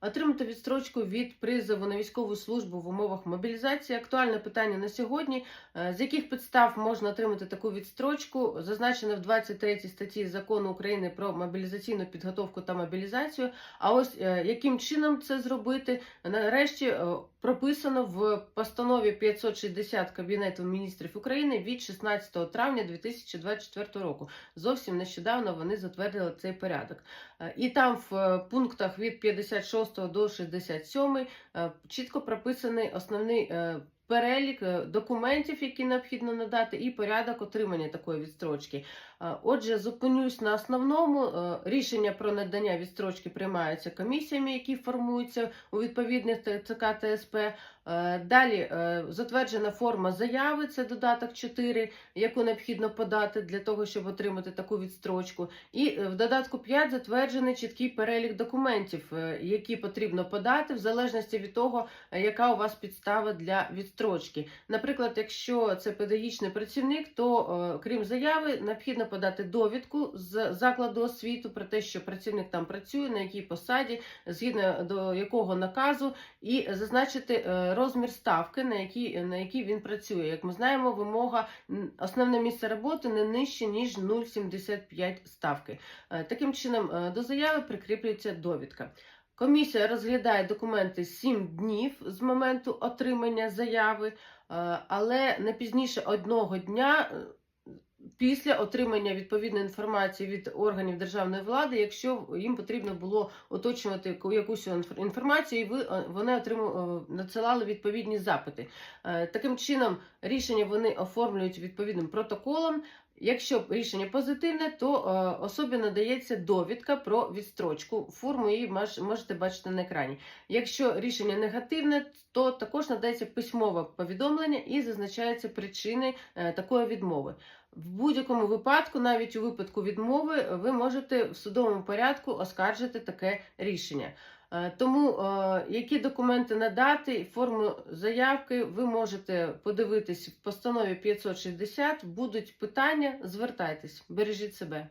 Отримати відстрочку від призову на військову службу в умовах мобілізації актуальне питання на сьогодні. Е, З яких підстав можна отримати таку відстрочку? Зазначено в 23 статті закону України про мобілізаційну підготовку та мобілізацію. А ось е, яким чином це зробити? Нарешті е, прописано в постанові 560 Кабінету міністрів України від 16 травня 2024 року. Зовсім нещодавно вони затвердили цей порядок. І там в пунктах від 56 до 67 е, чітко прописаний основний е, перелік е, документів, які необхідно надати, і порядок отримання такої відстрочки. Е, Отже, зупинюсь на основному. Е, Рішення про надання відстрочки приймаються комісіями, які формуються у відповідних ТСП. Е, Далі затверджена форма заяви, це додаток 4, яку необхідно подати для того, щоб отримати таку відстрочку. І в додатку 5 затверджений чіткий перелік документів, які потрібно подати, в залежності від того, яка у вас підстава для відстрочки. Наприклад, якщо це педагогічний працівник, то е, крім заяви, необхідно подати довідку з закладу освіту про те, що працівник там працює, на якій посаді, згідно до якого наказу, і зазначити е, розмір ставки, на якій, на якій він працює. Як ми знаємо, вимога основне місце роботи не нижче ніж 0,75 ставки. Е, Таким чином, до заяви прикріплюється довідка. Комісія розглядає документи 7 днів з моменту отримання заяви, е, але не пізніше одного дня. е, Після отримання відповідної інформації від органів державної влади, якщо їм потрібно було уточнювати якусь інформацію, і е, вони отриму, е, надсилали відповідні запити. Таким чином, рішення вони оформлюють відповідним протоколом. Якщо рішення позитивне, то е, особі надається довідка про відстрочку. Форму її можете бачити на екрані. Якщо рішення негативне, то також надається письмове повідомлення і зазначаються причини е, такої відмови. В будь-якому випадку, навіть у випадку відмови, ви можете в судовому порядку оскаржити таке рішення. Е, Тому е, які документи надати, форму заявки ви можете подивитись в постанові 560. Будуть питання, звертайтесь, бережіть себе.